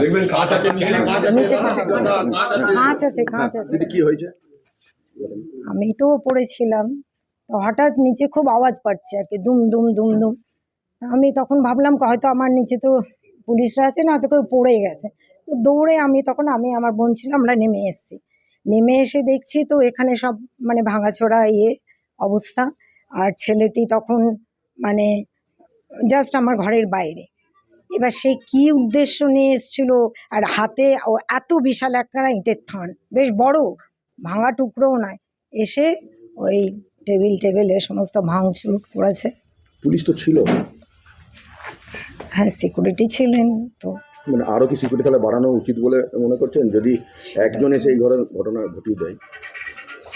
দেখবেন কাঁচ আছে নিচে। কাঁচ আছে। কাঁচ আছে। কি হয়েছে? আমি তো পড়েছিলাম। তো হঠাৎ নিচে খুব আওয়াজ পাচ্ছে আর কি দুম দুম দুম দুম। আমি তখন ভাবলাম হয়তো আমার নিচে তো পুলিশরা আছে না তো কেউ পড়ে গেছে। তো দৌড়ে আমি তখন আমি আমার বোন ছিল আমরা নেমে এসেছি। নেমে এসে দেখছি তো এখানে সব মানে ভাঙাচোরা ইয়ে অবস্থা। আর ছেলেটি তখন মানে জাস্ট আমার ঘরের বাইরে। এবার সে কি উদ্দেশ্য নিয়ে এসেছিল আর হাতে এত বিশাল একটা ইটের থান। বেশ বড় ভাঙা টুকরোও নয়। এসে ওই টেবিল টেবিলে সমস্ত ভাঙচুর করেছে। পুলিশ তো ছিল। হ্যাঁ সিকিউরিটি ছিলেন তো। মানে আরও কি সিকিউরিটি তাহলে বাড়ানো উচিত বলে মনে করছেন? যদি একজন এসে এই ঘরের ঘটনা ঘটিয়ে দেয়।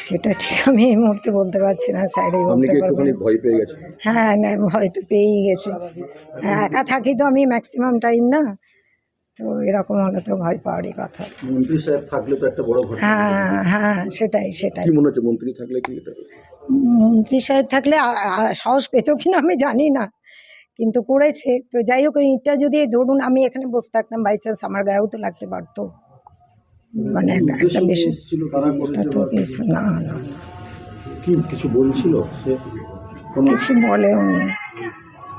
সেটা ঠিক আমি এই মুহূর্তে বলতে পারছি না স্যারই আপনি বলতে একটুখানি ভয় পেয়ে গেছেন? হ্যাঁ না হয়তো পেয়েই গেছে। হ্যাঁ একা থাকি তো আমি ম্যাক্সিমাম টাইম না? তো এরকম হলে তো ভয় পাওয়ারই কথা। মন্ত্রী সাহেব থাকলে তো একটা বড় হ্যাঁ হ্যাঁ সেটাই সেটাই। কি মনে হচ্ছে মন্ত্রী থাকলে কি মন্ত্রী সাহেব থাকলে সাহস পেতো কিনা আমি জানি না। কিন্তু করেছে। তো যাই হোক ওই ইটটা যদি ধরুন আমি এখানে বসে থাকতাম বাই চান্স আমার গায়েও তো লাগতে পারতো। মানে একটা বেশি কিছু না না কি কিছু বলছিল কিছু বলেও নি।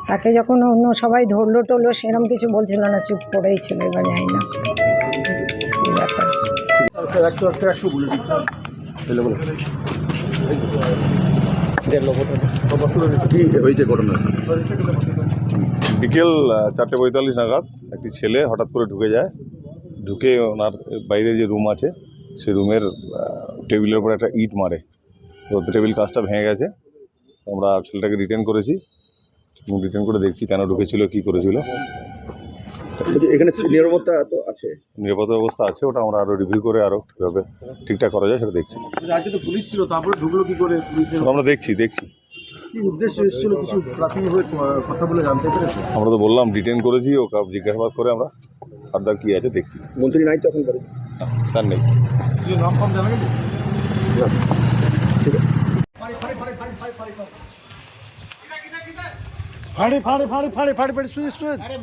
তাকে যখন অন্য সবাই ধরলো টরলো সেরকম কিছু বলছিল না চুপ করেই ছিল এবার যাই না। এই ব্যাপার। বলে বিকেল চারটে পঁয়তাল্লিশ নাগাদ একটি ছেলে হঠাৎ করে ঢুকে যায়। ঢুকে ওনার বাইরে যে রুম আছে সেই রুমের টেবিলের উপর একটা ইট মারে। তো টেবিল কাজটা ভেঙে গেছে। আমরা ছেলেটাকে রিটার্ন করেছি। রিটার্ন করে দেখছি কেন ঢুকেছিল কী করেছিল। এখানে নিরাপত্তা তো আছে। নিরাপত্তা ব্যবস্থা আছে ওটা আমরা আরও রিভিউ করে কীভাবে ঠিকঠাক করা যায় সেটা দেখছি। আজকে তো পুলিশ ছিল তারপরে ঢুকলো কি করে পুলিশের আমরা দেখছি দেখছি। উদ্দেশ্য এসেছিল কিছু প্রাথমিকভাবে কথা বলে জানতে পেরেছে? আমরা তো বললাম ডিটেন করেছি ও জিজ্ঞাসাবাদ করে আমরা ফার্দার কী আছে দেখছি মন্ত্রী নাই তো এখন করে স্যার নেই কি নাম ফাম জানা গেছে ঠিক আছে ফাড়ে ফাড়ে ফাড়ে ফাড়ে ফাড়ে ফাড়ে সুইচ সুইচ আরে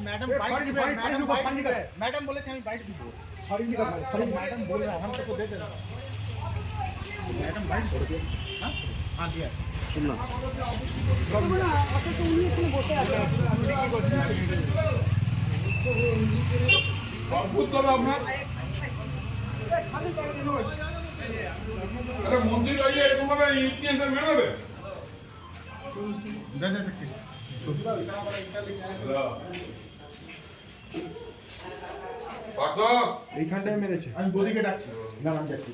মন্দির রয়েছে এরকম ভাবে ইট মেরে দেবে এইখানটায় মেরেছে। আমি বদিকে ডাকছি। না আমি যাচ্ছি